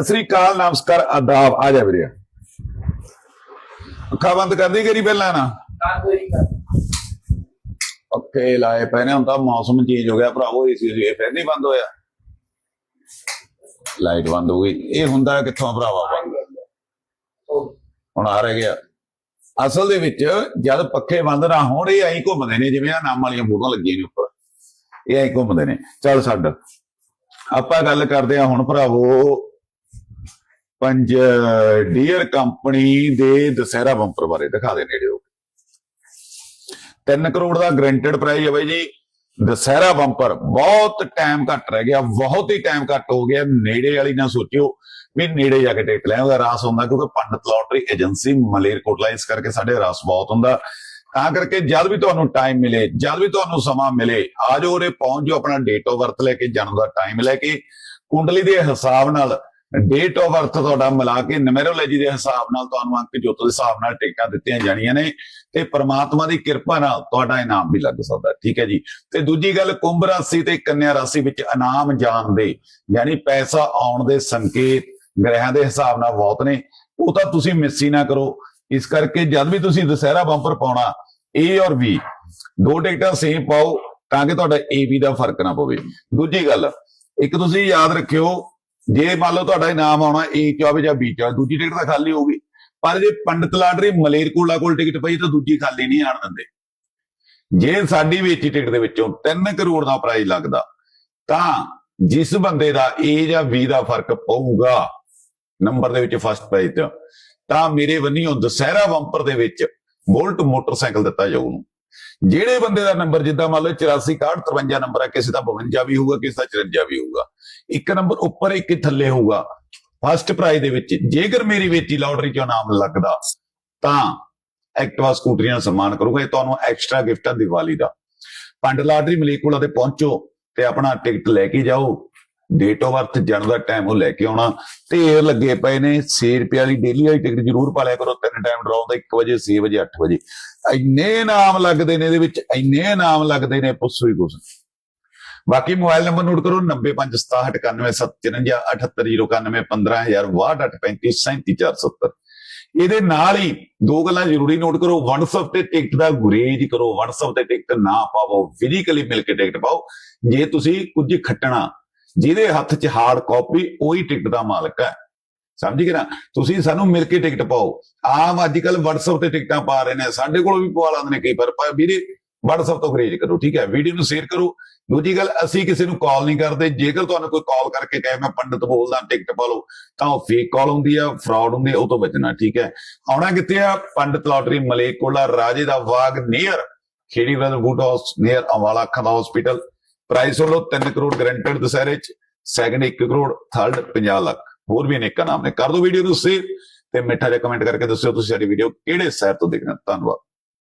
ਸਤਿ ਸ੍ਰੀ ਅਕਾਲ, ਨਮਸਕਾਰ, ਆਦਾਬ। ਆ ਜਾ ਵੀਰੇ। ਅੱਖਾਂ ਬੰਦ ਕਰਦੀ ਕਰੀ ਪਹਿਲਾਂ ਨਾ। ਓਕੇ ਲਾਏ ਪਏ ਹੁਣ ਤਾਂ ਮੌਸਮ ਚੇਂਜ ਹੋ ਗਿਆ ਭਰਾਵੋ ਏਸੀ ਸੀ ਫਿਰ ਨਹੀਂ ਬੰਦ ਹੋਇਆ। ਲਾਈਟ ਬੰਦ ਹੋ ਗਈ। ਇਹ ਹੁੰਦਾ ਕਿੱਥੋਂ ਭਰਾਵਾ ਬੰਦ? ਹੁਣ ਆ ਰਹਿ ਗਿਆ। ਅਸਲ ਦੇ ਵਿੱਚ ਜਦ ਪੱਖੇ ਬੰਦ ਨਾ ਹੋਣ, ਇਹ ਐਂ ਘੁੰਮਦੇ ਨੇ, ਜਿਵੇਂ ਆ ਨਾਮ ਵਾਲੀਆਂ ਫੋਟੋਆਂ ਲੱਗੀਆਂ ਨੇ ਉੱਪਰ। ਇਹ ਐਂ ਘੁੰਮਦੇ ਨੇ। ਚੱਲ ਛੱਡ। ਆਪਾਂ ਗੱਲ ਕਰਦੇ ਆ ਹੁਣ ਭਰਾਵੋ ਪੰਜ ਡੀਅਰ ਕੰਪਨੀ ਦੇ ਦਸਹਿਰਾ ਬੰਪਰ ਬਾਰੇ ਦਿਖਾ ਦੇ ਨੇੜੇ ਹੋ 3 ਕਰੋੜ ਦਾ ਗਰੰਟਡ ਪ੍ਰਾਈਸ ਹੈ ਬਾਈ ਜੀ। ਦਸਹਿਰਾ ਬੰਪਰ ਬਹੁਤ ਟਾਈਮ ਘੱਟ ਰਹਿ ਗਿਆ, ਬਹੁਤ ਹੀ ਟਾਈਮ ਘੱਟ ਹੋ ਗਿਆ। ਨੇੜੇ ਵਾਲੀ ਨਾ ਸੋਚਿਓ ਵੀ ਨੇੜੇ ਜਾ ਕੇ ਟਿਕਟ ਲੈ, ਉਹਦਾ ਰਾਸ ਹੁੰਦਾ ਕਿਉਂਕਿ ਪੰਡਤ ਲੋਟਰੀ ਏਜੰਸੀ ਮਲੇਰਕੋਟਲਾ ਇਸ ਕਰਕੇ ਸਾਡੇ ਰਾਸ ਬਹੁਤ ਹੁੰਦਾ। ਤਾਂ ਕਰਕੇ ਜਦ ਵੀ ਤੁਹਾਨੂੰ ਟਾਈਮ ਮਿਲੇ, ਜਦ ਵੀ ਤੁਹਾਨੂੰ ਸਮਾਂ ਮਿਲੇ, ਆ ਜਾਓ ਉਰੇ, ਪਹੁੰਚ ਜਾਓ, ਆਪਣਾ ਡੇਟ ਆਫ ਬਰਥ ਲੈ ਕੇ, ਜਨਮ ਦਾ ਟਾਈਮ ਲੈ ਕੇ। ਕੁੰਡਲੀ ਦੇ ਹਿਸਾਬ ਨਾਲ ਡੇਟ ਆਫ ਬਰਥ ਤੁਹਾਡਾ ਮਿਲਾ ਕੇ ਨਮੈਰੋਲੋਜੀ ਦੇ ਹਿਸਾਬ ਨਾਲ ਤੁਹਾਨੂੰ ਅੰਕ ਜੋਤ ਦੇ ਹਿਸਾਬ ਨਾਲ ਟਿਕਟਾਂ ਦਿੱਤੀਆਂ ਜਾਣੀਆਂ ਨੇ ਤੇ ਪ੍ਰਮਾਤਮਾ ਦੀ ਕਿਰਪਾ ਨਾਲ ਤੁਹਾਡਾ ਇਨਾਮ ਵੀ ਲੱਗ ਸਕਦਾ, ਠੀਕ ਹੈ ਜੀ। ਤੇ ਦੂਜੀ ਗੱਲ, ਕੁੰਭ ਰਾਸ਼ੀ ਤੇ ਕੰਨਿਆ ਰਾਸ਼ੀ ਵਿੱਚ ਇਨਾਮ ਜਾਣ ਦੇ, ਯਾਨੀ ਪੈਸਾ ਆਉਣ ਦੇ ਸੰਕੇਤ ਗ੍ਰਹਿਆਂ ਦੇ ਹਿਸਾਬ ਨਾਲ ਬਹੁਤ ਨੇ। ਉਹ ਤਾਂ ਤੁਸੀਂ ਮਿਸ ਹੀ ਨਾ ਕਰੋ। ਇਸ ਕਰਕੇ ਜਦ ਵੀ ਤੁਸੀਂ ਦੁਸਹਿਰਾ ਬੰਪਰ ਪਾਉਣਾ, A ਔਰ B, ਦੋ ਟਿਕਟਾਂ ਸੇਮ ਪਾਓ ਤਾਂ ਕਿ ਤੁਹਾਡਾ A, B ਦਾ ਫ਼ਰਕ ਨਾ ਪਵੇ। ਦੂਜੀ ਗੱਲ, ਇੱਕ ਤੁਸੀਂ ਯਾਦ ਰੱਖਿਓ ਜੇ ਮੰਨ ਲਓ ਤੁਹਾਡਾ ਇਨਾਮ ਆਉਣਾ A ਚ ਆਵੇ ਜਾਂ B ਚ ਆਵੇ ਦੂਜੀ ਟਿਕਟ ਤਾਂ ਖਾਲੀ ਹੋਊਗੀ। ਪਰ ਜੇ ਪੰਡਤ ਲਾਟਰੀ ਮਲੇਰਕੋਟਲਾ ਕੋਲ ਟਿਕਟ ਪਈ ਤਾਂ ਦੂਜੀ ਖਾਲੀ ਨਹੀਂ ਆਣ ਦਿੰਦੇ। ਜੇ ਸਾਡੀ ਵੇਚੀ ਟਿਕਟ ਦੇ ਵਿੱਚੋਂ 3 ਕਰੋੜ ਦਾ ਪ੍ਰਾਈਜ਼ ਲੱਗਦਾ, ਤਾਂ ਜਿਸ ਬੰਦੇ ਦਾ A ਜਾਂ B ਦਾ ਫ਼ਰਕ ਪਊਗਾ ਨੰਬਰ ਦੇ ਵਿੱਚ ਫਸਟ ਪ੍ਰਾਈਜ਼ ਤੇ ਤਾਂ ਮੇਰੇ ਬੰਨਿਓ ਦਸਹਿਰਾ ਬੰਪਰ ਦੇ ਵਿੱਚ ਬੋਲਟ ਮੋਟਰਸਾਈਕਲ ਦਿੱਤਾ ਜਾਊ। ਉਹਨੂੰ ਜਿਹੜੇ ਬੰਦੇ ਦਾ ਨੰਬਰ ਜਿੱਦਾਂ ਮੰਨ ਲਓ 84 61 53 ਨੰਬਰ ਹੈ ਕਿਸੇ ਦਾ 52 ਵੀ ਹੋਊਗਾ, ਕਿਸੇ ਦਾ 54 ਵੀ ਹੋਊਗਾ। ਇੱਕ ਨੰਬਰ ਉੱਪਰ ਇੱਕ ਥੱਲੇ ਹੋਊਗਾ। ਫਸਟ ਪ੍ਰਾਈਜ਼ ਦੇ ਵਿੱਚ, ਜੇਕਰ ਮੇਰੀ ਵੇਚੀ ਲਾਟਰੀ ਚੋਂ ਨਾਮ ਲੱਗਦਾ, ਤਾਂ ਐਕਟਿਵਾ ਸਕੂਟਰੀਆਂ ਨਾਲ ਸਨਮਾਨ ਕਰੂਗਾ। ਇਹ ਤੁਹਾਨੂੰ ਐਕਸਟਰਾ ਗਿਫਟ ਆ ਦੀਵਾਲੀ ਦਾ। ਪੰਡ ਲਾਟਰੀ ਮਲੀਕੁਲਾ ਤੇ ਪਹੁੰਚੋ ਤੇ ਆਪਣਾ ਟਿਕਟ ਲੈ ਕੇ ਜਾਓ। ਡੇਟ ਆਫ ਬਰਥ ਜਨਮ ਦਾ ਟਾਈਮ ਉਹ ਲੈ ਕੇ ਆਉਣਾ। ਢੇਰ ਲੱਗੇ ਪਏ ਨੇ 6 ਰੁਪਏ ਵਾਲੀ ਡੇਲੀ ਵਾਲੀ ਟਿਕਟ ਜ਼ਰੂਰ ਪਾ ਲਿਆ ਕਰੋ। ਤਿੰਨ ਟਾਈਮ ਡਰਾਉ ਦਾ 1 ਵਜੇ 6 ਵਜੇ 8 ਵਜੇ। ਇੰਨੇ ਨਾਮ ਲੱਗਦੇ ਨੇ ਇਹਦੇ ਵਿੱਚ, ਇੰਨੇ ਨਾਮ ਲੱਗਦੇ ਨੇ, ਪੁੱਛੋ ਹੀ ਕੁਛ। ਬਾਕੀ ਮੋਬਾਈਲ ਨੰਬਰ ਨੋਟ ਕਰੋ 9567955091 ਇਹਦੇ ਨਾਲ ਹੀ ਦੋ ਗੱਲਾਂ ਜ਼ਰੂਰੀ ਨੋਟ ਕਰੋ WhatsApp ਤੇ ਟਿਕਟ ਦਾ ਗੁਰੇਜ ਕਰੋ WhatsApp ਤੇ ਟਿਕਟ ਨਾ ਪਾਵੋ ਫਿਜ਼ੀਕਲੀ ਮਿਲ ਕੇ ਟਿਕਟ ਪਾਓ। ਜੇ ਤੁਸੀਂ ਕੁਝ ਖੱਟਣਾ, ਜਿਹਦੇ ਹੱਥ 'ਚ ਹਾਰਡ ਕਾਪੀ ਉਹੀ ਟਿਕਟ ਦਾ ਮਾਲਕ ਹੈ। ਸਮਝ ਗਏ ਨਾ? ਤੁਸੀਂ ਸਾਨੂੰ ਮਿਲ ਕੇ ਟਿਕਟ ਪਾਓ। ਆਮ ਅੱਜ ਕੱਲ WhatsApp ਤੇ ਟਿਕਟਾਂ ਪਾ ਰਹੇ ਨੇ, ਸਾਡੇ ਕੋਲ ਵੀ ਪਵਾ ਲੈਂਦੇ ਨੇ ਕਈ ਵਾਰ। ਪਰ ਵੀਰੇ WhatsApp ਤੋਂ ਖਰੀਦ ਕਰੋ, ਠੀਕ ਹੈ? ਵੀਡੀਓ ਨੂੰ ਸ਼ੇਅਰ ਕਰੋ ਦੂਜੀ ਗੱਲ, ਅਸੀਂ ਕਿਸੇ ਨੂੰ ਕਾਲ ਨਹੀਂ ਕਰਦੇ। ਜੇਕਰ ਤੁਹਾਨੂੰ ਕੋਈ ਕਾਲ ਕਰਕੇ ਕਹੇ, ਮੈਂ ਪੰਡਤ ਬੋਲਦਾ, ਟਿਕਟ ਪਾ ਲਓ, ਤਾਂ ਉਹ ਫੇਕ ਕਾਲ ਹੁੰਦੀ ਆ ਫਰਾਡ ਹੁੰਦੀ ਆ, ਉਹ ਤੋਂ ਬਚਣਾ, ਠੀਕ ਹੈ। ਆਉਣਾ ਕਿੱਥੇ ਆ? ਪੰਡਤ ਲਾਟਰੀ ਮਲੇਕੋਲਾ ਰਾਜੇ ਦਾ ਬਾਗ near Kheri well boot house near ਅਵਾਲਾ ਅੱਖਾਂ ਦਾ ਹਸਪੀਟਲ ਪ੍ਰਾਈਸ ਹੋ ਲੋ 3 ਕਰੋੜ ਗਰੰਟਡ ਦੁਸਹਿਰੇ ਚ ਸੈਕੰਡ 1 ਕਰੋੜ ਥਰਡ 50 ਲੱਖ। ਹੋਰ ਵੀ ਅਨੇਕਾਂ ਨਾਮ ਨੇ। ਕਰ ਦਿਓ ਵੀਡੀਓ ਨੂੰ ਸ਼ੇਅਰ ਤੇ ਮਿੱਠਾ ਜਿਹਾ ਕਮੈਂਟ ਕਰਕੇ ਦੱਸਿਓ ਤੁਸੀਂ ਸਾਡੀ ਵੀਡੀਓ ਕਿਹੜੇ ਸ਼ਹਿਰ ਤੋਂ ਦੇਖਣਾ। ਧੰਨਵਾਦ।